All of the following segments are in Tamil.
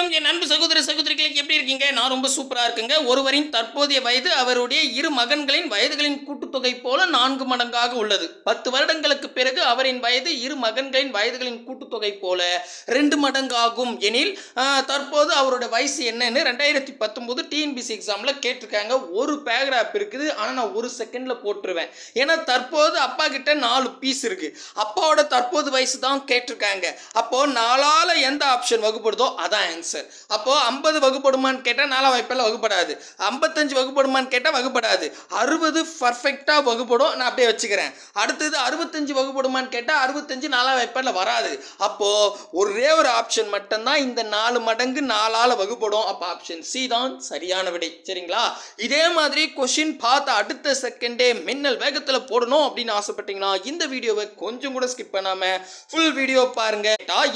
வணக்கம். என் அன்பு சகோதர சகோதரிகளுக்கு எப்படி இருக்கீங்க? நான் ரொம்ப சூப்பராக இருக்குங்க. ஒருவரின் தற்போதைய வயது அவருடைய இரு மகன்களின் வயதுகளின் கூட்டுத்தொகை போல நான்கு மடங்காக உள்ளது. பத்து வருடங்களுக்கு பிறகு அவரின் வயது இரு மகன்களின் வயதுகளின் கூட்டுத்தொகை போல ரெண்டு மடங்காகும். எனில் தற்போது அவருடைய வயசு என்னன்னு ரெண்டாயிரத்தி பத்தொம்போது டிஎன்பிசி எக்ஸாம்ல கேட்டிருக்காங்க. ஒரு பேராகிராஃப் இருக்குது. ஆனால் நான் ஒரு செகண்ட்ல போட்டுருவேன். ஏன்னா தற்போது அப்பா கிட்ட நாலு பீஸ் இருக்கு. அப்பாவோட தற்போது வயசு தான் கேட்டிருக்காங்க. அப்போ நாலால எந்த ஆப்ஷன் வகுப்படுதோ அதான் ஆன்சர் அப்போ ஐம்பது வகுப்படுமான்னு கேட்டால் நாலாம் வாய்ப்பெல்லாம் வகுப்படாது. ஐம்பத்தஞ்சு வகுப்படுமான்னு கேட்டால் வகுப்படாது. அறுபது பர்ஃபெக்டாக வகுப்படும். நான் அப்படியே வச்சுக்கிறேன். அடுத்தது அறுபத்தஞ்சு வகுப்படுமான்னு கேட்டால் அறுபத்தஞ்சு நாலாம் வாய்ப்பெல்லாம் வராது. அப்போ ஒரே ஒரு ஆப்ஷன் மட்டும்தான் இந்த நாலு மடங்கு நாலால வகுப்படும். அப்போ ஆப்ஷன் சி தான் சரியான விடை. சரிங்களா? இதே மாதிரி கொஷின் பார்த்து அடுத்த செகண்டே மின்னல் வேகத்தில் போடணும் அப்படின்னு ஆசைப்பட்டீங்கன்னா இந்த வீடியோவை கொஞ்சம் கூட ஸ்கிப் பண்ணாம ஃபுல் வீடியோ பாருங்க.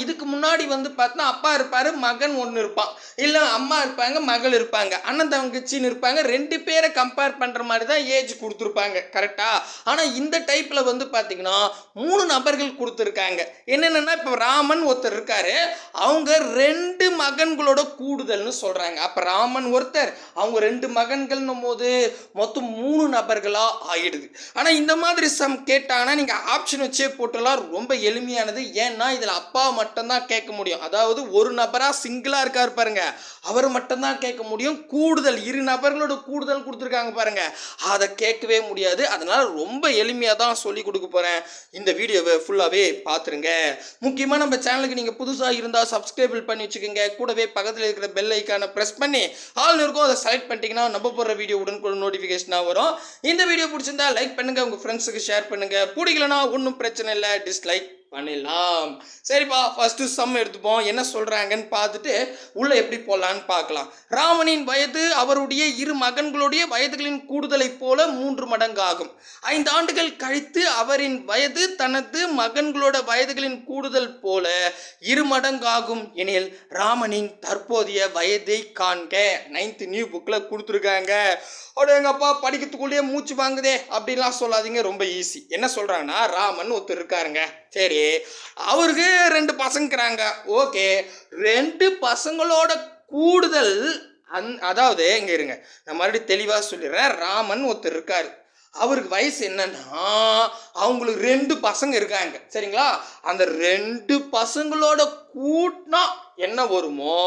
இதுக்கு முன்னாடி வந்து பார்த்தா அப்பா இருப்பாரு மகன் ஒன்று இருப்பான் இல்லை அம்மா இருப்பாங்க மகள் இருப்பாங்க அண்ணன் தங்கச்சின்னு இருப்பாங்க ரெண்டு பேரை கம்பேர் பண்ணுற மாதிரி தான் ஏஜ் கொடுத்துருப்பாங்க கரெக்டாக ஆனால் இந்த டைப்பில் வந்து பார்த்தீங்கன்னா மூணு நபர்கள் கொடுத்துருக்காங்க. என்னென்னா இப்போ ராமன் ஒருத்தர் இருக்காரு. அவங்க ரெண்டு மகன்களோட கூடுதல்னு சொல்கிறாங்க அப்போ ராமன் ஒருத்தர் அவங்க ரெண்டு மகன்கள்னும் போது மொத்தம் மூணு நபர்களாக ஆயிடுது. ஆனால் இந்த மாதிரி சம் கேட்டாங்கன்னா நீங்கள் ஆப்ஷன் வச்சே போட்டுலாம் ரொம்ப எளிமையானது. ஏன்னா இதில் அப்பா மட்டும்தான் கேட்க முடியும். அதாவது ஒரு நபராக சிங்கிளாக இருக்கார் பாருங்க. அவர் மட்டும்தான் கேட்க முடியும். கூடுதல் இரு நபர்களோட கூடுதல் கொடுத்துருக்காங்க பாருங்க. அதை கேட்கவே முடியாது. அதனால ரொம்ப எளிமையாக தான் சொல்லி கொடுக்க போகிறேன் இந்த வீடியோவை ஃபுல்லாகவே பார்த்துருங்க முக்கியமாக நம்ம சேனலுக்கு நீங்கள் புதுசாக இருந்தால் சப்ஸ்கிரைபிள் பண்ணி வச்சுக்கோங்க. கூடவே பக்கத்தில் இருக்கிற பெல் ஐக்கானை ப்ரெஸ் பண்ணி ஆல் இருக்கும் அதை செலக்ட் பண்ணிட்டீங்கன்னா நம்ம போடுற வீடியோ உடனுக்குடன் நோட்டிஃபிகேஷனாக வரும். இந்த வீடியோ பிடிச்சிருந்தா லைக் பண்ணுங்கள் உங்கள் ஃப்ரெண்ட்ஸுக்கு ஷேர் பண்ணுங்கள் பிடிக்கலனா ஒன்றும் பிரச்சனை இல்லை. டிஸ்லைக் பண்ணிடலாம். சரிப்பா ஃபஸ்ட்டு சம் எடுத்துப்போம். என்ன சொல்கிறாங்கன்னு பார்த்துட்டு உள்ளே எப்படி போடலான்னு பார்க்கலாம். ராமனின் வயது அவருடைய இரு மகன்களுடைய வயதுகளின் கூடுதலைப் போல மூன்று மடங்கு ஆகும் ஐந்து ஆண்டுகள் கழித்து அவரின் வயது தனது மகன்களோட வயதுகளின் கூடுதல் போல இரு மடங்காகும் எனில் ராமனின் தற்போதைய வயதை காண்க. நைன்த் நியூ புக்கில் கொடுத்துருக்காங்க. அப்புறம் எங்கள் அப்பா படிக்கிறதுக்குள்ளேயே மூச்சு வாங்குதே அப்படிலாம் சொல்லாதீங்க ரொம்ப ஈஸி என்ன சொல்கிறாங்கன்னா ராமன் ஒருத்தர் இருக்காருங்க. சரி அவருக்கு ரெண்டு பசங்கிறாங்க. ஓகே ரெண்டு பசங்களோட கூடுதல் அந் அதாவது இங்கே இருங்க. நான் மறுபடியும் தெளிவாக சொல்லிடுறேன். ராமன் ஒருத்தர் இருக்காரு. அவருக்கு வயசு என்னன்னா அவங்களுக்கு ரெண்டு பசங்க இருக்காங்க. சரிங்களா? அந்த ரெண்டு பசங்களோட கூட்டினா என்ன வருமோ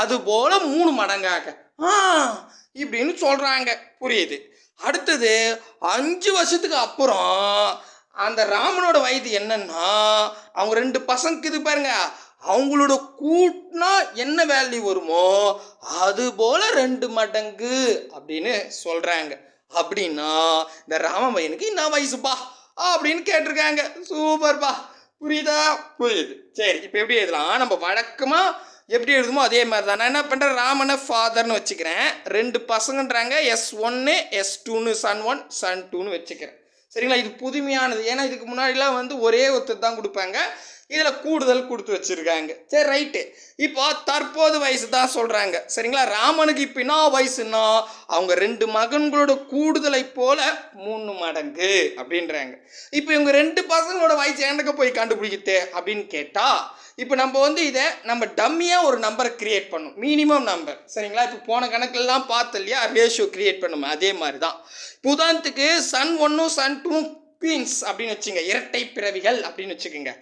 அது போல மூணு மடங்காக. ஆ இப்படின்னு சொல்கிறாங்க புரியுது. அடுத்தது அஞ்சு வருஷத்துக்கு அப்புறம் அந்த ராமனோட வயது என்னன்னா அவங்க ரெண்டு பசங்க இது பாருங்க. அவங்களோட கூட்டினா என்ன வேல்யூ வருமோ அது போல ரெண்டு மடங்கு அப்படின்னு சொல்றாங்க. அப்படின்னா இந்த ராம பையனுக்கு என்ன வயசுப்பா? அப்படின்னு கேட்டிருக்காங்க. சூப்பர்ப்பா. புரியுதா? புரியுது. சரி இப்போ எப்படி எழுதலாம்? நம்ம வழக்கமாக எப்படி எழுதுமோ அதே மாதிரி தான் நான் என்ன பண்ணுறேன் ராமனை ஃபாதர்னு வச்சுக்கிறேன். ரெண்டு பசங்கன்றாங்க. எஸ் ஒன்று எஸ் டூன்னு சன் ஒன் சன் டூன்னு வச்சுக்கிறேன். சரிங்களா? இது புதுமையானது. ஏன்னா இதுக்கு முன்னாடிலாம் வந்து ஒரே ஒருத்தர் தான் கொடுப்பாங்க. இதில் கூடுதல் கொடுத்து வச்சுருக்காங்க. சரி ரைட்டு இப்போ தற்போது வயசு தான் சொல்கிறாங்க சரிங்களா? ராமனுக்கு இப்போ என்ன வயசுன்னா அவங்க ரெண்டு மகன்களோட கூடுதலை போல மூணு மடங்கு அப்படின்றாங்க. இப்போ இவங்க ரெண்டு பசங்களோட வயசு எனக்கு போய் கண்டுபிடிக்குது அப்படின்னு கேட்டால் இப்போ நம்ம வந்து இதை நம்ம டம்மியாக ஒரு நம்பரை கிரியேட் பண்ணும். மினிமம் நம்பர் சரிங்களா? இப்போ போன கணக்கெல்லாம் பார்த்தோம் இல்லையா? ரேஷியோ கிரியேட் பண்ணும். அதே மாதிரி தான் இப்போ உதாரணத்துக்கு சன் ஒன்றும் சன் டூ குவீன்ஸ் அப்படின்னு வச்சுங்க இரட்டை பிறவிகள் அப்படின்னு வச்சுக்கோங்க.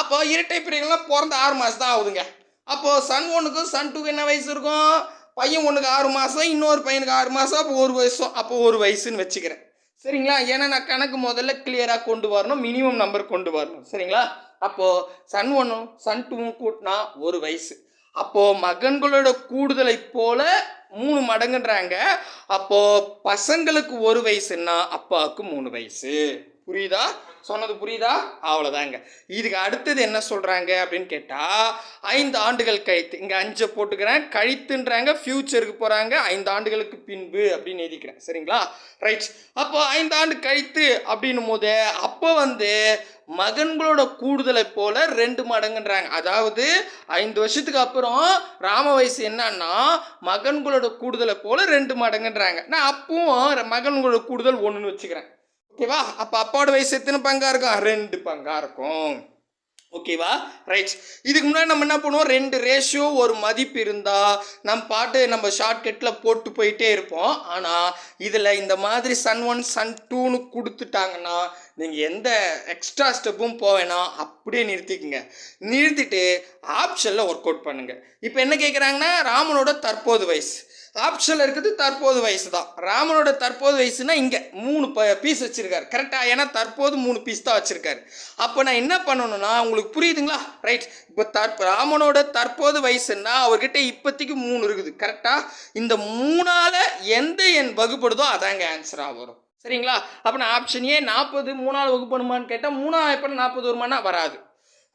அப்போ இரட்டை பிறவிகள்லாம் பிறந்த ஆறு மாதம் தான் ஆகுதுங்க. அப்போது சன் ஒன்றுக்கும் சன் டூக்கு என்ன வயசு இருக்கும்? பையன் ஒன்றுக்கு ஆறு மாதம் இன்னொரு பையனுக்கு ஆறு மாதம் அப்போ ஒரு வயசும் அப்போ ஒரு வயசுன்னு வச்சுக்கிறேன். சரிங்களா? ஏன்னா நான் கணக்கு முதல்ல கிளியராக கொண்டு வரணும் மினிமம் நம்பர் கொண்டு வரணும். சரிங்களா? அப்போது சன் ஒன்றும் சன் டூவும் கூட்டினா ஒரு வயசு. அப்போது மகன்களோட கூடுதலை போல மூணு மடங்குன்றாங்க. அப்போது பசங்களுக்கு ஒரு வயசுன்னா அப்பாவுக்கு மூணு வயசு. புரியுதா? சொன்னது புரியுதா? அவ்வளோதாங்க இதுக்கு அடுத்தது என்ன சொல்கிறாங்க அப்படின்னு கேட்டால் ஐந்து ஆண்டுகள் கழித்து இங்கே அஞ்சை போட்டுக்கிறேன் கழித்துன்றாங்க ஃப்யூச்சருக்கு போகிறாங்க ஐந்து ஆண்டுகளுக்கு பின்பு அப்படின்னு எழுதிக்கிறேன். சரிங்களா? ரைட் அப்போ ஐந்து ஆண்டு கழித்து அப்படின்னும் போது அப்போ வந்து மகன்களோட கூடுதலை போல ரெண்டு மடங்குன்றாங்க. அதாவது ஐந்து வருஷத்துக்கு அப்புறம் ராம வயசு என்னன்னா மகன்களோட கூடுதலை போல ரெண்டு மடங்குன்றாங்க. நான் அப்பவும் மகன்களோட கூடுதல் ஒன்றுன்னு வச்சுக்கிறேன். ஓகேவா? அப்போ அப்பாவோட வயசு எத்தனை பங்காக இருக்கும்? ரெண்டு பங்காக இருக்கும். ஓகேவா? ரைட் இதுக்கு முன்னாடி நம்ம என்ன பண்ணுவோம்? ரெண்டு ரேஷியோ ஒரு மதிப்பு இருந்தால் நம்ம பாட்டு நம்ம ஷார்ட்கட்டில் போட்டு போயிட்டே இருப்போம். ஆனால் இதில் இந்த மாதிரி சன் ஒன் சன் டூன்னு கொடுத்துட்டாங்கன்னா நீங்கள் எந்த எக்ஸ்ட்ரா ஸ்டெப்பும் போவேணாம் அப்படியே நிறுத்திக்கங்க. நிறுத்திட்டு ஆப்ஷனில் ஒர்க் அவுட் பண்ணுங்கள் இப்போ என்ன கேட்குறாங்கன்னா ராமனோட தற்போது வயசு. ஆப்ஷனில் இருக்குது தற்போது வயசு தான். ராமனோட தற்போது வயசுனா இங்கே மூணு ப பீஸ் வச்சுருக்காரு. கரெக்டாக ஏன்னா தற்போது மூணு பீஸ் தான் வச்சுருக்காரு. அப்போ நான் என்ன பண்ணணும்னா உங்களுக்கு புரியுதுங்களா? ரைட் இப்போ தற்ப ராமனோட தற்போது வயசுன்னா அவர்கிட்ட இப்போதைக்கு மூணு இருக்குது. கரெக்டாக இந்த மூணால் எந்த எண் வகுப்படுதோ அதாங்க ஆன்சராக வரும். சரிங்களா? அப்போ நான் ஆப்ஷன் ஏ நாற்பது மூணால் வகுப்பணுமான்னு கேட்டால் மூணாவது எப்போ நாற்பது வருமானா வராது.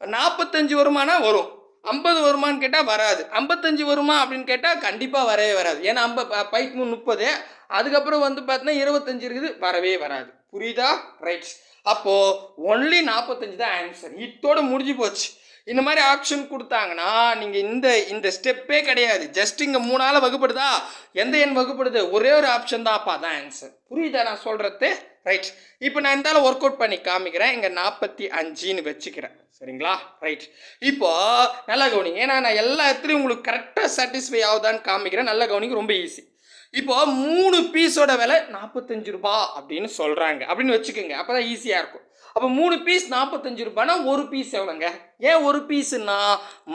நாற்பத்தஞ்சு வருமானா வரும். ஐம்பது வருமான்னு கேட்டால் வராது. ஐம்பத்தஞ்சு வருமா அப்படின்னு கேட்டால் கண்டிப்பாக வரவே வராது. ஏன்னா ஐம்ப பைக் மூணு முப்பது. அதுக்கப்புறம் வந்து பார்த்தீங்கன்னா இருபத்தஞ்சு இருக்குது வரவே வராது. புரியுதா? ரைட்ஸ் அப்போது ஒன்லி நாற்பத்தஞ்சு தான் ஆன்சர் இத்தோடு முடிஞ்சு போச்சு. இந்த மாதிரி ஆப்ஷன் கொடுத்தாங்கன்னா நீங்கள் இந்த இந்த ஸ்டெப்பே கிடையாது. ஜஸ்ட் இங்கே மூணால் வகுப்படுதா? எந்த எண் வகுப்படுது? ஒரே ஒரு ஆப்ஷன் தான் அப்போ அதான் ஆன்சர் புரியுதா நான் சொல்கிறது ரைட் இப்போ நான் இருந்தாலும் ஒர்க் அவுட் பண்ணி காமிக்கிறேன். இங்கே நாற்பத்தி அஞ்சுன்னு வச்சுக்கிறேன். சரிங்களா? ரைட் இப்போ நல்லா கவனிங்க. ஏன்னா நான் எல்லா இடத்துலையும் உங்களுக்கு கரெக்டாக சாட்டிஸ்ஃபை ஆகுதான்னு காமிக்கிறேன். நல்லா கவனிங்க ரொம்ப ஈஸி இப்போ மூணு பீஸோட விலை நாற்பத்தஞ்சு ரூபா அப்படின்னு சொல்கிறாங்க அப்படின்னு வச்சுக்கோங்க. அப்போ தான் ஈஸியாக இருக்கும். அப்போ மூணு பீஸ் நாற்பத்தஞ்சு ரூபான்னா ஒரு பீஸ் எவ்வளோங்க? ஏன் ஒரு பீஸுன்னா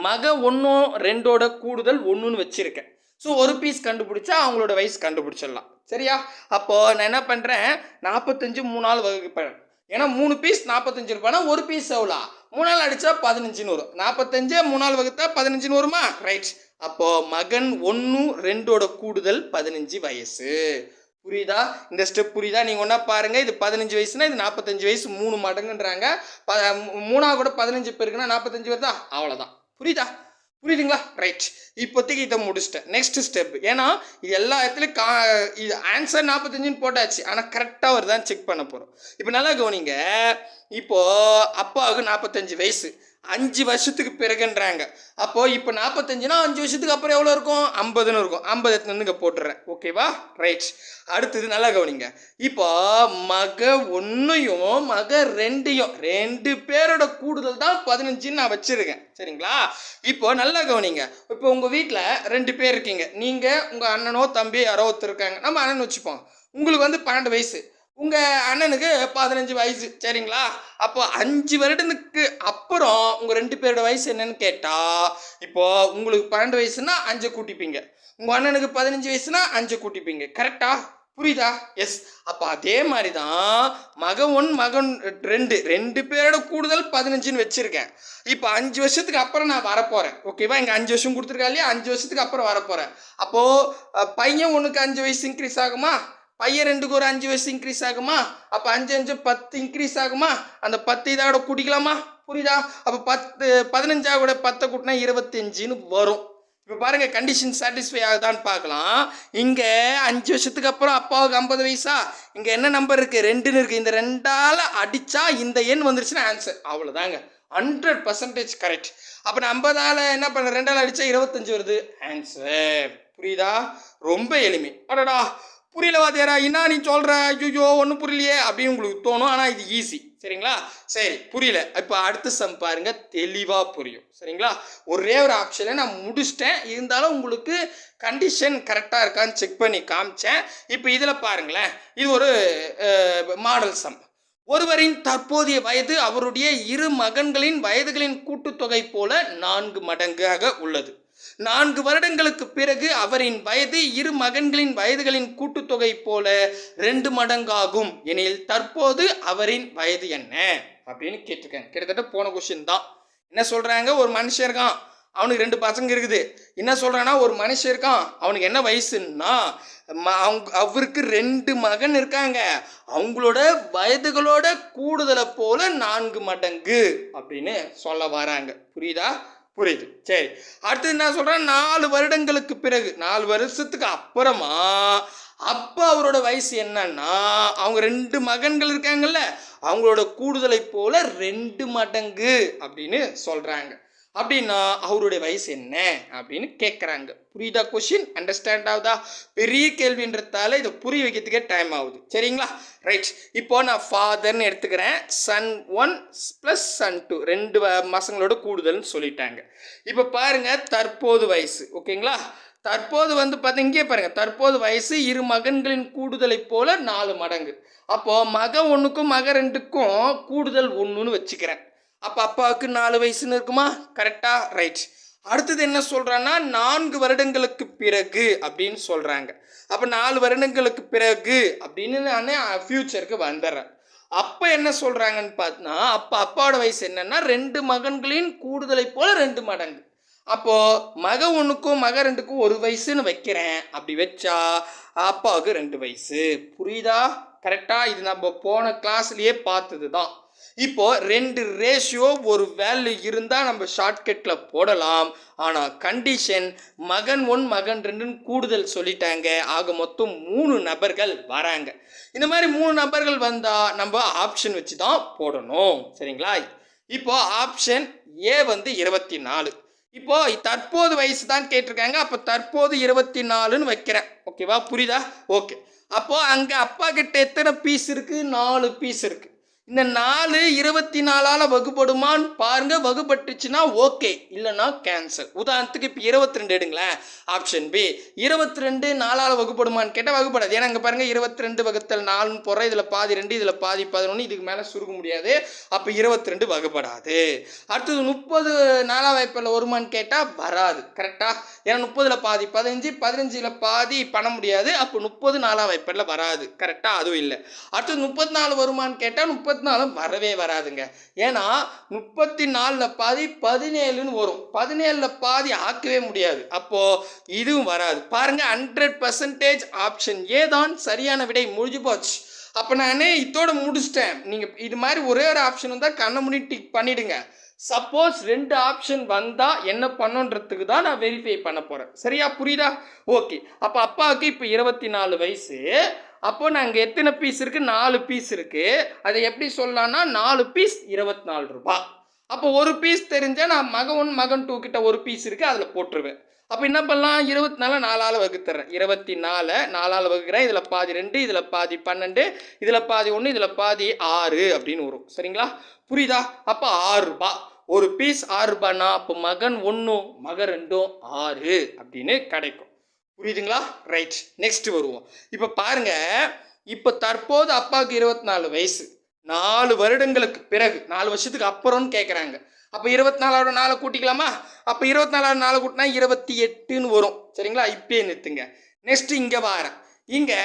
மக ஒன்றும் ரெண்டோட கூடுதல் ஒன்றுன்னு வச்சுருக்கேன். ஸோ ஒரு பீஸ் கண்டுபிடிச்சா அவங்களோட வயசு கண்டுபிடிச்சிடலாம். சரியா? அப்போது நான் என்ன பண்ணுறேன் நாற்பத்தஞ்சு மூணாள் வகுப்பேன். ஏன்னா மூணு பீஸ் நாற்பத்தஞ்சு ரூபானா ஒரு பீஸ் எவ்வளோ? மூணாள் அடித்தா பதினஞ்சுன்னு வரும் நாற்பத்தஞ்சு மூணாள் வகுத்தா பதினஞ்சுன்னு வருமா ரைட் அப்போது மகன் ஒன்று ரெண்டோட கூடுதல் பதினஞ்சு வயசு. புரியுதா? இந்த ஸ்டெப் புரியுதா? நீங்கள் ஒன்றா பாருங்கள் இது பதினஞ்சு வயசுனா இது நாற்பத்தஞ்சு வயசு மூணு மடங்குன்றாங்க. ப மூணா கூட பதினஞ்சு பேருக்குன்னா நாற்பத்தஞ்சு வருதா? அவ்வளோதான் புரியுதா? புரியுதுங்களா? ரைட் இப்போதைக்கு இதை முடிச்சிட்டேன். நெக்ஸ்ட் ஸ்டெப் ஏன்னா இது எல்லா இடத்துலையும் கா இது ஆன்சர் நாற்பத்தஞ்சுன்னு போட்டாச்சு. ஆனால் கரெக்டாக வருதான்னு செக் பண்ண போகிறோம் இப்போ நல்லா கவனிங்க. இப்போது அப்பாவுக்கு நாற்பத்தஞ்சு வயசு. அஞ்சு வருஷத்துக்கு பிறகுன்றாங்க. அப்போது இப்போ நாற்பத்தஞ்சுனா அஞ்சு வருஷத்துக்கு அப்புறம் எவ்வளோ இருக்கும்? ஐம்பதுன்னு இருக்கும். ஐம்பது வந்து இங்கே போட்டுடுறேன் ஓகேவா ரைட் அடுத்தது நல்லா கவனிங்க. இப்போ மக ஒன்றையும் மக ரெண்டையும் ரெண்டு பேரோட கூடுதல் தான் பதினஞ்சுன்னு நான் வச்சுருக்கேன். சரிங்களா? இப்போ நல்லா கவனிங்க. இப்போ உங்கள் வீட்டில் ரெண்டு பேர் இருக்கீங்க. நீங்கள் உங்கள் அண்ணனோ தம்பி யாரோ ஒருத்தர் இருக்காங்க. நம்ம அண்ணன் வச்சுப்போம். உங்களுக்கு வந்து பன்னெண்டு வயசு. உங்கள் அண்ணனுக்கு பதினஞ்சு வயசு சரிங்களா? அப்போ அஞ்சு வருடத்துக்கு அப்புறம் உங்கள் ரெண்டு பேரோட வயசு என்னன்னு கேட்டால் இப்போது உங்களுக்கு பன்னெண்டு வயசுனா அஞ்சை கூட்டிப்பீங்க. உங்கள் அண்ணனுக்கு பதினஞ்சு வயசுனா அஞ்சை கூட்டிப்பீங்க. கரெக்டா புரியுதா? எஸ் அப்போ அதே மாதிரி தான் மகன் ஒன் மகன் ரெண்டு ரெண்டு பேரோட கூடுதல் பதினஞ்சுன்னு வச்சுருக்கேன். இப்போ அஞ்சு வருஷத்துக்கு அப்புறம் நான் வரப்போகிறேன் ஓகேவா இங்கே அஞ்சு வருஷம் கொடுத்துருக்கா இல்லையா? அஞ்சு வருஷத்துக்கு அப்புறம் வரப்போகிறேன் அப்போது பையன் ஒன்றுக்கு அஞ்சு வயசு இன்க்ரீஸ் ஆகுமா? பையன் ரெண்டுக்கு ஒரு அஞ்சு வயசு இன்க்ரீஸ் ஆகுமா? அப்போ அஞ்சு அஞ்சு பத்து இன்க்ரீஸ் ஆகுமா? அந்த பத்து இதோட குடிக்கலாமா? புரியுதா? அப்போ பத்து பதினஞ்சா கூட பத்தை கூட்டினா இருபத்தஞ்சின்னு வரும். இப்போ பாருங்கள் கண்டிஷன் சாட்டிஸ்ஃபை ஆகுதான்னு பார்க்கலாம். இங்கே அஞ்சு வருஷத்துக்கு அப்புறம் அப்பாவுக்கு ஐம்பது வயசா? இங்கே என்ன நம்பர் இருக்குது ரெண்டுன்னு இருக்குது இந்த ரெண்டால் அடித்தா இந்த எண் வந்துருச்சுன்னா ஆன்சர் அவ்வளோதாங்க ஹண்ட்ரட் பர்சன்டேஜ் கரெக்ட் அப்போ நான் ஐம்பதால் என்ன பண்ண? ரெண்டால் அடித்தா இருபத்தஞ்சி வருது. ஆன்சர் புரியுதா? ரொம்ப எளிமை. அடடா! புரியல தேரா? என்ன நீ சொல்கிற ஐயோ ஒன்றும் புரியலையே அப்படின்னு உங்களுக்கு தோணும். ஆனால் இது ஈஸி சரிங்களா? சரி புரியல. இப்போ அடுத்த சம் பாருங்க. தெளிவாக புரியும். சரிங்களா? ஒரே ஒரு ஆப்ஷனை நான் முடிச்சிட்டேன். இருந்தாலும் உங்களுக்கு கண்டிஷன் கரெக்டாக இருக்கான்னு செக் பண்ணி காமிச்சேன். இப்போ இதில் பாருங்களேன். இது ஒரு மாடல் சம் ஒருவரின் தற்போதைய வயது அவருடைய இரு மகன்களின் வயதுகளின் கூட்டுத்தொகை போல நான்கு மடங்காக உள்ளது. நான்கு வருடங்களுக்கு பிறகு அவரின் வயது இரு மகன்களின் வயதுகளின் கூட்டுத்தொகை போல ரெண்டு மடங்காகும். எனில் தற்போது அவரின் வயது என்ன? அப்படின்னு கேட்டிருக்கேன் கிட்டத்தட்ட போன கொஸ்டின் தான். என்ன சொல்றாங்க? ஒரு மனுஷன் இருக்கான். அவனுக்கு ரெண்டு பசங்க இருக்குது. என்ன சொல்றான்னா ஒரு மனுஷன் இருக்கான். அவனுக்கு என்ன வயசுன்னா ம- அவங்க அவருக்கு ரெண்டு மகன் இருக்காங்க. அவங்களோட வயதுகளோட கூடுதலை போல நான்கு மடங்கு அப்படின்னு சொல்ல வராங்க. புரியுதா? புரியுது. சரி. அடுத்தது என்ன சொல்கிறேன் நாலு வருடங்களுக்கு பிறகு நாலு வருஷத்துக்கு அப்புறமா அப்போ அவரோட வயசு என்னன்னா அவங்க ரெண்டு மகன்கள் இருக்காங்கல்ல அவங்களோட கூடுதலை போல ரெண்டு மடங்கு அப்படின்னு சொல்கிறாங்க அப்படின்னா அவருடைய வயசு என்ன அப்படின்னு கேட்குறாங்க புரியுதா கொஷின் அண்டர்ஸ்டாண்ட் ஆகுதா? பெரிய கேள்வின்றதால இதை புரிய வைக்கிறதுக்கே டைம் ஆகுது. சரிங்களா? ரைட் இப்போ நான் ஃபாதர்னு எடுத்துக்கிறேன். Son one plus son two ரெண்டு வ- மாசங்களோட கூடுதல்னு சொல்லிட்டாங்க. இப்போ பாருங்கள் தற்போது வயசு. ஓகேங்களா? தற்போது வந்து பார்த்தீங்க இங்கே தற்போது வயசு இரு மகன்களின் கூடுதலை போல நாலு மடங்கு. அப்போது மக ஒன்றுக்கும் மக ரெண்டுக்கும் கூடுதல் ஒன்றுன்னு வச்சுக்கிறேன். அப்போ அப்பாவுக்கு நாலு வயசுன்னு இருக்குமா? கரெக்டாக ரைட் அடுத்தது என்ன சொல்கிறான்னா நான்கு வருடங்களுக்கு பிறகு அப்படின்னு சொல்கிறாங்க அப்போ நாலு வருடங்களுக்கு பிறகு அப்படின்னு நான் ஃப்யூச்சருக்கு வந்துடுறேன். அப்போ என்ன சொல்கிறாங்கன்னு பார்த்தா அப்போ அப்பாவோட வயசு என்னென்னா ரெண்டு மகன்களின் கூடுதலை போல் ரெண்டு மடங்கு. அப்போது மக ஒன்றுக்கும் மக ரெண்டுக்கும் ஒரு வயசுன்னு வைக்கிறேன். அப்படி வச்சா அப்பாவுக்கு ரெண்டு வயசு. புரியுதா? கரெக்டாக இது நம்ம போன கிளாஸ்லேயே பார்த்தது தான் இப்போது ரெண்டு ரேஷியோ ஒரு வேல்யூ இருந்தால் நம்ம ஷார்ட்கட்டில் போடலாம். ஆனால் கண்டிஷன் மகன் ஒன் மகன் ரெண்டுன்னு கூடுதல் சொல்லிட்டாங்க. ஆக மொத்தம் மூணு நபர்கள் வராங்க. இந்த மாதிரி மூணு நபர்கள் வந்தால் நம்ம ஆப்ஷன் வச்சு தான் போடணும். சரிங்களா? இப்போ ஆப்ஷன் ஏ வந்து இருபத்தி நாலு இப்போ தற்போது வயசு தான் கேட்டிருக்காங்க. அப்போ தற்போது இருபத்தி நாலுன்னு வைக்கிறேன் ஓகேவா புரியுதா? ஓகே அப்போ அங்கே அப்பா கிட்ட எத்தனை பீஸ் இருக்கு? நாலு பீஸ் இருக்கு. இந்த நாலு இருபத்தி நாலால் வகுப்படுமான்னு பாருங்க வகுப்பட்டுச்சுன்னா ஓகே இல்லைன்னா கேன்சல் உதாரணத்துக்கு இப்போ இருபத்தி ரெண்டு எடுங்களேன். ஆப்ஷன் பி இருபத்தி ரெண்டு நாலால் வகுப்படுமான்னு கேட்டால் வகுப்படாது. ஏன்னா இங்கே பாருங்க இருபத்தி ரெண்டு வகுத்தல் நாலுன்னு போடுற இதில் பாதி ரெண்டு இதில் பாதி பதினொன்று இதுக்கு மேலே சுருக்க முடியாது. அப்போ இருபத்தி ரெண்டு வகுப்படாது. அடுத்தது முப்பது நாலா வாய்ப்பில் வருமான்னு கேட்டால் வராது கரெக்டாக ஏன்னா முப்பதில் பாதி பதினஞ்சு பதினஞ்சில் பாதி பண்ண முடியாது. அப்போ முப்பது நாலா வாய்ப்பில் வராது கரெக்டாக அதுவும் இல்லை. அடுத்தது முப்பத்தி நாலு வருமான்னு கேட்டால் முப்பத்தி நாலு வரவே வராதுங்க. ஏன்னா முப்பத்தி நாலில் பாதி பதினேழுன்னு வரும். பதினேழில் பாதி ஆக்கவே முடியாது. அப்போது இதுவும் வராது. பாருங்கள் ஹண்ட்ரட் பர்சன்டேஜ் ஆப்ஷன் ஏதான் சரியான விடை முடிஞ்சு போச்சு. அப்போ நானே இதோட முடிச்சிட்டேன். நீங்கள் இது மாதிரி ஒரே ஒரு ஆப்ஷன் வந்தால் கண்ணை முடி டிக் பண்ணிவிடுங்க சப்போஸ் ரெண்டு ஆப்ஷன் வந்தால் என்ன பண்ணுன்றதுக்கு தான் நான் வெரிஃபை பண்ண போகிறேன் சரியா புரியுதா? ஓகே அப்போ அப்பாவுக்கு இப்போ இருபத்தி நாலு வயசு. அப்போ நாங்கள் எத்தனை பீஸ் இருக்குது நாலு பீஸ் இருக்குது அதை எப்படி சொல்லலான்னா நாலு பீஸ் இருபத்தி நாலு ரூபா அப்போ ஒரு பீஸ் தெரிஞ்சால் நான் மகன் ஒன் மகன் டூ கிட்ட ஒரு பீஸ் இருக்குது அதில் போட்டுருவேன். அப்போ என்ன பண்ணலாம்? இருபத்தி நாலு நாலால் வகுத்துறேன். இருபத்தி நாலு நாலால் வகுக்கிறேன். இதில் பாதி ரெண்டு இதில் பாதி பன்னெண்டு இதில் பாதி ஒன்று இதில் பாதி ஆறு அப்படின்னு வரும். சரிங்களா? புரியுதா? அப்போ ஆறு ரூபா ஒரு பீஸ் ஆறு ரூபாய்னா அப்போ மகன் ஒன்றும் மகன் ரெண்டும் ஆறு அப்படின்னு கிடைக்கும். புரியுதுங்களா? ரைட் நெக்ஸ்ட் வருவோம். இப்போ பாருங்க. இப்போ தற்போது அப்பாவுக்கு இருபத்தி நாலு வயசு. நாலு வருடங்களுக்கு பிறகு நாலு வருஷத்துக்கு அப்புறம்னு கேட்குறாங்க அப்போ இருபத்தி நாலாவது நாளை கூட்டிக்கலாமா? அப்போ இருபத்தி நாலாவது நாளை கூட்டினா இருபத்தி எட்டுன்னு வரும். சரிங்களா? இப்பயே நிறுத்துங்க. நெக்ஸ்ட் இங்கே வாரேன். இங்கே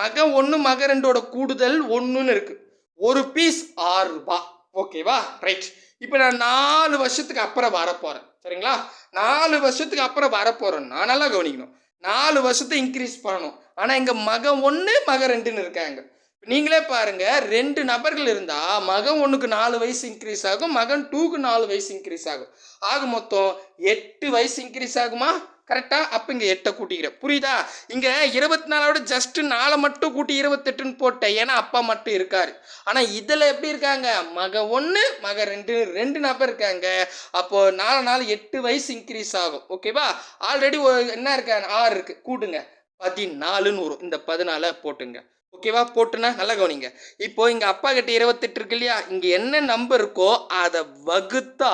மக ஒன்று மக ரெண்டோட கூடுதல் ஒன்றுன்னு இருக்குது ஒரு பீஸ் ஆறு ரூபாய் ஓகேவா ரைட் இப்போ நான் நாலு வருஷத்துக்கு அப்புறம் வரப்போகிறேன் சரிங்களா? நாலு வருஷத்துக்கு அப்புறம் வரப்போகிறேன்னா நல்லா கவனிக்கணும். நாலு வருஷத்தை இன்க்ரீஸ் பண்ணணும். ஆனால் எங்கள் மகன் ஒன்று மகன் ரெண்டுன்னு இருக்காங்க. நீங்களே பாருங்கள் ரெண்டு நபர்கள் இருந்தால் மகன் ஒன்றுக்கு நாலு வயசு இன்க்ரீஸ் ஆகும் மகன் டூக்கு நாலு வயசு இன்க்ரீஸ் ஆகும். ஆக மொத்தம் எட்டு வயசு இன்க்ரீஸ் ஆகுமா? கரெக்டாக அப்போ இங்கே எட்டை கூட்டிக்கிறேன் புரியுதா? இங்கே இருபத்தி நாலோட ஜஸ்ட் நாலை மட்டும் கூட்டி இருபத்தெட்டுன்னு போட்டேன். ஏன்னா அப்பா மட்டும் இருக்கார். ஆனால் இதில் எப்படி இருக்காங்க? மக ஒன்று மக ரெண்டு ரெண்டு நபர் இருக்காங்க. அப்போது நாலு நாள் எட்டு வயசு இன்க்ரீஸ் ஆகும். ஓகேவா ஆல்ரெடி என்ன இருக்கா? ஆறு இருக்குது கூட்டுங்க. பதினாலுன்னு வரும். இந்த பதினாலை போட்டுங்க. ஓகேவா? போட்டுனா நல்லா கவனிங்க. இப்போ இங்கே அப்பா கிட்ட இருபத்தெட்டு இருக்கு இல்லையா? இங்கே என்ன நம்பர் இருக்கோ அதை வகுத்தா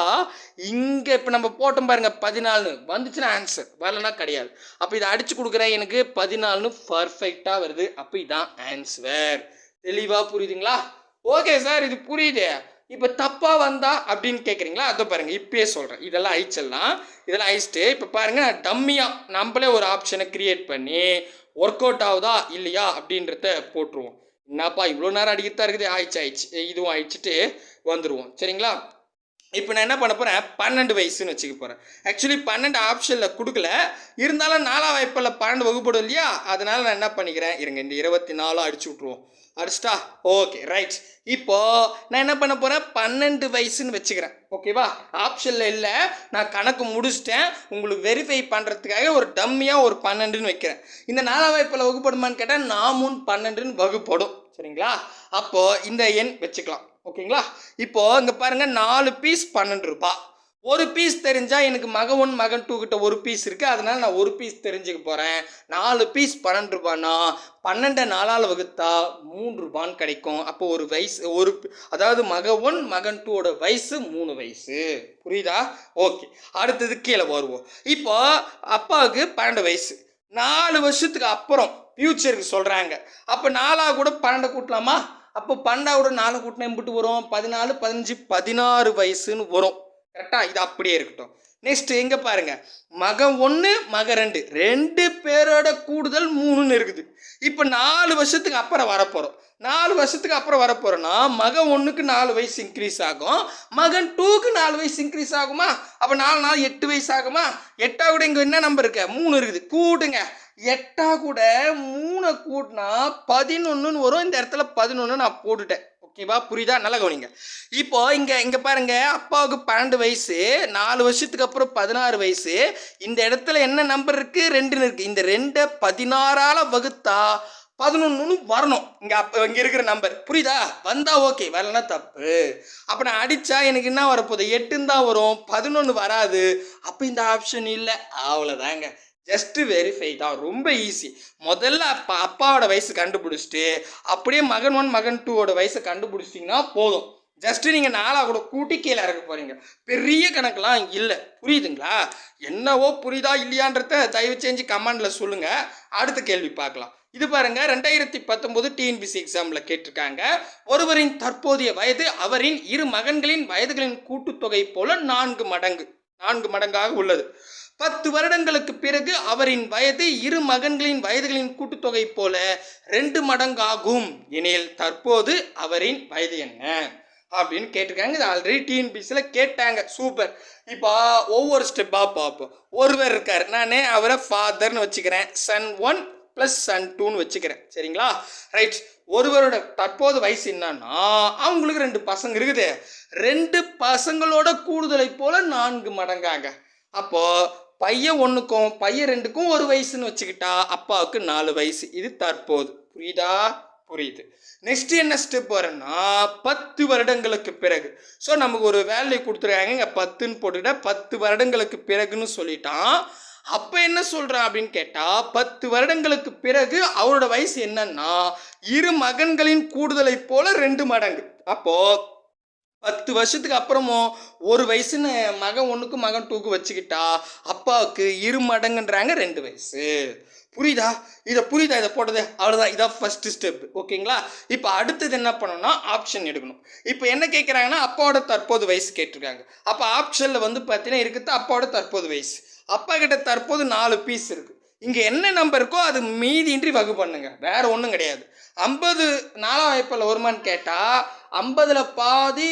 இங்கே இப்போ நம்ம போட்டோம் பாருங்க பதினாலுன்னு. வந்துச்சுன்னா ஆன்சர் வரலன்னா கிடையாது. அப்போ இதை அடிச்சு கொடுக்குறேன் எனக்கு. பதினாலுன்னு பர்ஃபெக்டாக வருது. அப்போ இதான் ஆன்சர் தெளிவாக புரியுதுங்களா? ஓகே சார் இது புரியுது. இப்போ தப்பாக வந்தா அப்படின்னு கேட்குறீங்களா அதை பாருங்கள் இப்பயே சொல்கிறேன் இதெல்லாம் அழிச்சிடலாம். இதெல்லாம் அழிச்சிட்டு இப்போ பாருங்கள் நான் டம்மியாக நம்மளே ஒரு ஆப்ஷனை கிரியேட் பண்ணி ஒர்க் அவுட் ஆகுதா இல்லையா அப்படின்றத போட்டுருவோம். என்னப்பா இவ்வளோ நேரம் அடிக்கிறதா இருக்குது. ஆயிடுச்சு ஆயிடுச்சு. இதுவும் ஆயிடுச்சுட்டு வந்துடுவோம் சரிங்களா? இப்போ நான் என்ன பண்ண போகிறேன் பன்னெண்டு வயசுன்னு வச்சுக்க போகிறேன் ஆக்சுவலி பன்னெண்டு ஆப்ஷனில் கொடுக்கல. இருந்தாலும் நாலாம் வாய்ப்பில் பன்னெண்டு வகுப்படும் இல்லையா? அதனால் நான் என்ன பண்ணிக்கிறேன்? இருங்க இந்த இருபத்தி நாலும் அடிச்சு விட்ருவோம் அடிச்சிட்டா? ஓகே ரைட் இப்போ நான் என்ன பண்ண போகிறேன் பன்னெண்டு வயசுன்னு வச்சுக்கிறேன். ஓகேவா ஆப்ஷனில் இல்லை. நான் கணக்கு முடிச்சிட்டேன். உங்களுக்கு வெரிஃபை பண்ணுறதுக்காக ஒரு டம்மியாக ஒரு பன்னெண்டுன்னு வைக்கிறேன். இந்த நாலாம் வாய்ப்பில் வகுப்படுமான்னு கேட்டால் நாமும் பன்னெண்டுன்னு வகுப்படும். சரிங்களா? அப்போது இந்த எண் வச்சுக்கலாம். ஓகேங்களா இப்போது இங்கே பாருங்கள் நாலு பீஸ் பன்னெண்டு ரூபாய். ஒரு பீஸ் தெரிஞ்சால் எனக்கு மகன் ஒன் மகன் டூ கிட்ட ஒரு பீஸ் இருக்குது அதனால் நான் ஒரு பீஸ் தெரிஞ்சுக்க போகிறேன் நாலு பீஸ் பன்னெண்டு ரூபான்னா பன்னெண்டை நாலால் வகுத்தா மூன்று ரூபான்னு கிடைக்கும். அப்போ ஒரு வயசு ஒரு அதாவது மகன் ஒன் மகன் டூவோட வயசு மூணு வயசு. புரியுதா? ஓகே அடுத்தது கீழே வருவோம். இப்போ அப்பாவுக்கு பன்னெண்டு வயசு. நாலு வருஷத்துக்கு அப்புறம் ஃப்யூச்சருக்கு சொல்கிறாங்க அப்போ நாலா கூட பன்னெண்டு கூட்டலாமா? அப்போ பன்னெண்டாவோட நாலு கூட்டினா எம்பிட்டு வரும்? பதினாலு பதினஞ்சு பதினாறு வயசுன்னு வரும். கரெக்டாக இது அப்படியே இருக்கட்டும். நெக்ஸ்ட்டு எங்கே பாருங்கள் மகன் ஒன்று மக ரெண்டு. ரெண்டு பேரோட கூடுதல் மூணுன்னு இருக்குது. இப்போ நாலு வருஷத்துக்கு அப்புறம் வரப்போகிறோம் நாலு வருஷத்துக்கு அப்புறம் வரப்போகிறோன்னா மகன் ஒன்றுக்கு நாலு வயசு இன்க்ரீஸ் ஆகும். மகன் டூக்கு நாலு வயசு இன்க்ரீஸ் ஆகுமா? அப்போ நாலு நாள் எட்டு வயசு ஆகுமா? எட்டா கூட இங்கே என்ன நம்பர் இருக்கு? மூணு இருக்குது. கூடுங்க. எட்டா கூட மூணை கூட்டினா பதினொன்றுன்னு வரும். இந்த இடத்துல பதினொன்று நான் போட்டுட்டேன். ஓகேவா? புரியுதா? நல்லா கவனிங்க. இப்போ இங்கே இங்கே பாருங்க. அப்பாவுக்கு பன்னெண்டு வயசு நாலு வருஷத்துக்கு அப்புறம் பதினாறு வயசு. இந்த இடத்துல என்ன நம்பர் இருக்குது ரெண்டுன்னு இருக்குது இந்த ரெண்டை பதினாறால் வகுத்தா பதினொன்றுன்னு வரணும். இங்கே அப்போ இங்கே இருக்கிற நம்பர் புரியுதா? வந்தால் ஓகே வரலன்னா தப்பு? அப்போ நான் அடித்தா எனக்கு என்ன வரப்போகுது? எட்டுன்னு தான் வரும். பதினொன்று வராது. அப்போ இந்த ஆப்ஷன் இல்லை. அவ்வளோதாங்க ஜஸ்ட்டு வெரிஃபை தான். ரொம்ப ஈஸி முதல்ல அப்பா அப்பாவோட வயசு கண்டுபிடிச்சிட்டு அப்படியே மகன் ஒன் மகன் டூவோட வயசை கண்டுபிடிச்சிட்டிங்கன்னா போதும். ஜஸ்ட்டு நீங்கள் நாளாக கூட கூட்டி கீழே இறக்க போகிறீங்க பெரிய கணக்கெலாம் இல்லை. புரியுதுங்களா? என்னவோ புரியுதா இல்லையான்றத தயவு செஞ்சு கமெண்டில் சொல்லுங்கள் அடுத்த கேள்வி பார்க்கலாம். இது பாருங்க ரெண்டாயிரத்தி பத்தொன்பது டிஎன்பிசி எக்ஸாமில் கேட்டிருக்காங்க. ஒருவரின் தற்போதைய வயது அவரின் இரு மகன்களின் வயதுகளின் கூட்டுத்தொகை போல நான்கு மடங்கு. நான்கு மடங்காக உள்ளது. பத்து வருடங்களுக்கு பிறகு அவரின் வயது இரு மகன்களின் வயதுகளின் கூட்டுத்தொகை போல ரெண்டு மடங்காகும். எனில் தற்போது அவரின் வயது என்ன? அப்படின்னு கேட்டிருக்காங்க. இது ஆல்ரெடி டிஎன்பிசியில் கேட்டாங்க. சூப்பர் இப்போ ஒவ்வொரு ஸ்டெப்பாக பார்ப்போம். ஒருவர் இருக்கார். நான் அவரை ஃபாதர்னு வச்சுக்கிறேன். சன் ஒன் ப்ளஸ் சன் டூன்னு வச்சுக்கிறேன். சரிங்களா? ரைட் ஒருவரோட தற்போது வயசு என்னன்னா அவங்களுக்கு ரெண்டு பசங்க இருக்குது. ரெண்டு பசங்களோட கூடுதலை போல நான்கு மடங்காங்க அப்போது பையன் ஒன்றுக்கும் பையன் ரெண்டுக்கும் ஒரு வயசுன்னு வச்சுக்கிட்டா அப்பாவுக்கு நாலு வயசு. இது தற்போது. புரியுதா? புரியுது. நெக்ஸ்ட் என்ன ஸ்டெப் வரேன்னா பத்து வருடங்களுக்கு பிறகு. ஸோ நமக்கு ஒரு வேல்யூ கொடுத்துருக்காங்க. இங்கே பத்துன்னு போட்டுக்கிட்டா பத்து வருடங்களுக்கு பிறகுன்னு சொல்லிட்டான். அப்போ என்ன சொல்கிறான் அப்படின்னு கேட்டால் பத்து வருடங்களுக்கு பிறகு அவரோட வயசு என்னன்னா இரு மகன்களின் கூடுதலை போல ரெண்டு மடங்கு. அப்போது பத்து வருஷத்துக்கு அப்புறமும் ஒரு வயசுன்னு மகன் ஒன்றுக்கு மகன் டூக்கு வச்சுக்கிட்டா அப்பாவுக்கு இரு மடங்குன்றாங்க ரெண்டு வயசு. புரியுதா? இதை புரியுதா? இதை போட்டது? அவ்வளோதான் இதான் ஃபஸ்ட்டு ஸ்டெப் ஓகேங்களா? இப்போ அடுத்தது என்ன பண்ணணும்னா ஆப்ஷன் எடுக்கணும். இப்போ என்ன கேட்குறாங்கன்னா அப்பாவோட தற்போது வயசு கேட்டிருக்காங்க. அப்போ ஆப்ஷனில் வந்து பார்த்தீங்கன்னா இருக்குது அப்பாவோட தற்போது வயசு. அப்பா கிட்ட தற்போது நாலு பீஸ் இருக்குது இங்கே என்ன நம்பர் இருக்கோ அது மீதியின்றி வகு பண்ணுங்க. வேறு ஒன்றும் கிடையாது. ஐம்பது நாலாம் வாய்ப்பில் வருமான்னு கேட்டால் ஐம்பதில் பாதி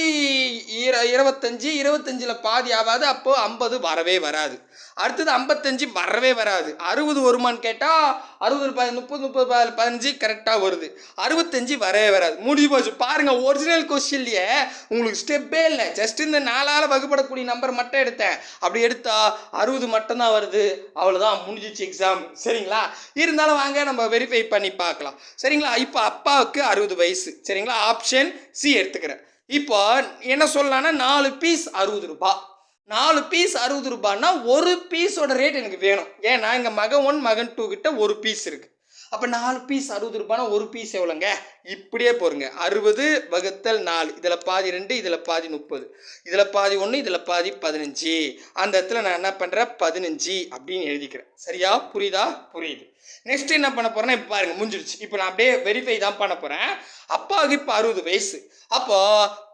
இர இருபத்தஞ்சி இருபத்தஞ்சில் பாதி ஆகாது அப்போ ஐம்பது வரவே வராது. அடுத்தது ஐம்பத்தஞ்சு வரவே வராது. அறுபது வருமான்னு கேட்டால் அறுபது பதி முப்பது முப்பது பதினஞ்சு கரெக்டாக வருது. அறுபத்தஞ்சு வரவே வராது. முடிஞ்சு போச்சு. பாருங்கள் ஒரிஜினல் கொஸ்டின்லையே உங்களுக்கு ஸ்டெப்பே இல்லை. ஜஸ்ட் இந்த நாலால் வகுப்படக்கூடிய நம்பர் மட்டும் எடுத்தேன். அப்படி எடுத்தா அறுபது மட்டும்தான் வருது. அவ்வளோதான் முடிஞ்சிச்சு எக்ஸாம் சரிங்களா? இருந்தாலும் வாங்க நம்ம வெரிஃபை பண்ணி பார்க்கலாம். சரிங்களா? இப்போ அப்பாவுக்கு அறுபது வயசு. சரிங்களா? ஆப்ஷன் சி எடுத்துக்கிறேன். இப்போ என்ன சொல்லலாம்னா நாலு பீஸ் அறுபது ரூபாய் நாலு பீஸ் அறுபது ரூபான்னா ஒரு பீஸோட ரேட் எனக்கு வேணும். ஏன்னா எங்கள் மகன் ஒன் மகன் டூ கிட்ட ஒரு பீஸ் இருக்கு. அப்போ நாலு பீஸ் அறுபது ரூபாய்னா ஒரு பீஸ் எவ்வளோங்க? இப்படியே போருங்க. அறுபது வகுத்தல் நாலு. இதில் பாதி ரெண்டு இதில் பாதி முப்பது. இதில் பாதி ஒன்று இதில் பாதி பதினஞ்சு. அந்த இடத்துல நான் என்ன பண்ணுறேன் பதினஞ்சு அப்படின்னு எழுதிக்கிறேன். சரியா? புரியுதா? புரியுது. நெக்ஸ்ட் என்ன பண்ண போறேன்னா இப்போ பாருங்க முடிஞ்சிடுச்சு இப்போ நான் அப்படியே வெரிஃபை தான் பண்ண போகிறேன் அப்பாவுக்கு இப்போ அறுபது வயசு. அப்போ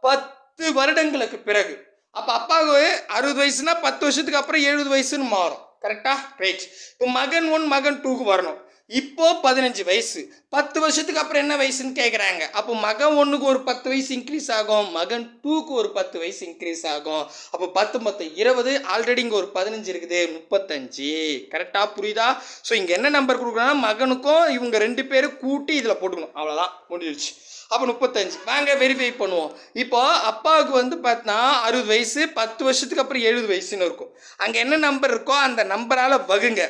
பத்து வருடங்களுக்கு பிறகு அப்போ அப்பாவுக்கு அறுபது வயசுனா பத்து வருஷத்துக்கு அப்புறம் எழுபது வயசுன்னு மாறும். கரெக்டா ரைட் இப்போ மகன் ஒன் மகன் டூக்கு வரணும். இப்போ பதினஞ்சு வயசு. பத்து வருஷத்துக்கு அப்புறம் என்ன வயசுன்னு கேட்குறாங்க அப்போ மகன் ஒன்றுக்கு ஒரு பத்து வயசு இன்க்ரீஸ் ஆகும். மகன் டூக்கு ஒரு பத்து வயசு இன்க்ரீஸ் ஆகும். அப்போ பத்து மொத்தம் இருபது ஆல்ரெடி இங்கே ஒரு பதினஞ்சு இருக்குது. முப்பத்தஞ்சு. கரெக்டாக புரியுதா? ஸோ இங்கே என்ன நம்பர் கொடுக்குறாங்கன்னா மகனுக்கும் இவங்க ரெண்டு பேரும் கூட்டி இதில் போட்டுக்கணும். அவ்வளோதான் முடிஞ்சிருச்சு. அப்போ முப்பத்தஞ்சு. வாங்க வெரிஃபை பண்ணுவோம். இப்போ அப்பாவுக்கு வந்து பார்த்தா அறுபது வயசு பத்து வருஷத்துக்கு அப்புறம் எழுபது வயசுன்னு இருக்கும். அங்கே என்ன நம்பர் இருக்கோ அந்த நம்பரால் வகுங்க.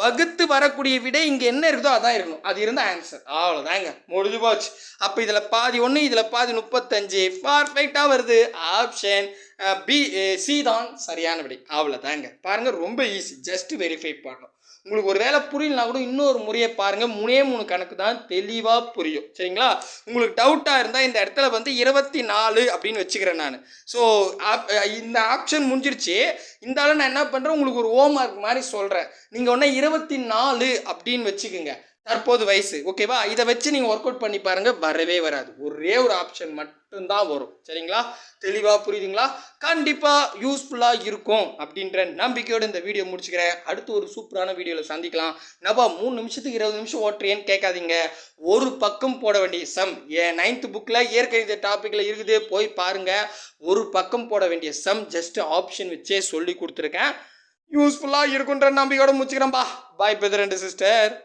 வகுத்து வரக்கூடிய விடை இங்கே என்ன இருக்குதோ அதான் இருக்கணும். அது இருந்தால் ஆன்சர் அவ்வளோதாங்க முடிஞ்சு போச்சு. அப்போ இதில் பாதி ஒன்று இதில் பாதி முப்பத்தஞ்சு. பர்ஃபெக்டாக வருது. ஆப்ஷன் பி சி தான் சரியான விடை. அவ்வளோதாங்க பாருங்கள் ரொம்ப ஈஸி ஜஸ்ட் வெரிஃபை பண்ணணும். உங்களுக்கு ஒரு வேலை புரியலனா கூட இன்னொரு முறையை பாருங்கள் மூணே மூணு கணக்கு தான் தெளிவாக புரியும். சரிங்களா? உங்களுக்கு டவுட்டாக இருந்தால் இந்த இடத்துல வந்து இருபத்தி நாலு அப்படின்னு வச்சுக்கிறேன் நான். ஸோ இந்த ஆப்ஷன் முடிஞ்சிருச்சு. இந்த நான் என்ன பண்ணுறேன் உங்களுக்கு ஒரு ஹோம் ஒர்க் மாதிரி சொல்கிறேன் நீங்கள் ஒன்றா இருபத்தி நாலு அப்படின்னு வச்சுக்கோங்க. தற்போது வயசு. ஓகேவா இதை வச்சு நீங்கள் ஒர்க் அவுட் பண்ணி பாருங்கள் வரவே வராது. ஒரே ஒரு ஆப்ஷன் மட்டும்தான் வரும். சரிங்களா? தெளிவாக புரியுதுங்களா? கண்டிப்பாக யூஸ்ஃபுல்லாக இருக்கும் அப்படின்ற நம்பிக்கையோடு இந்த வீடியோ முடிச்சுக்கிறேன். அடுத்து ஒரு சூப்பரான வீடியோவில் சந்திக்கலாம். நபா மூணு நிமிஷத்துக்கு இருபது நிமிஷம் ஓட்டுறேன்னு கேட்காதீங்க. ஒரு பக்கம் போட வேண்டிய சம். என் நைன்த் புக்கில் இயற்கணித டாப்பிக்கில் இருக்குது. போய் பாருங்கள் ஒரு பக்கம் போட வேண்டிய சம். ஜஸ்ட் ஆப்ஷன் வச்சே சொல்லி கொடுத்துருக்கேன். யூஸ்ஃபுல்லாக இருக்குன்ற நம்பிக்கையோட முடிச்சுக்கிறேன்பா. Bye brother and sister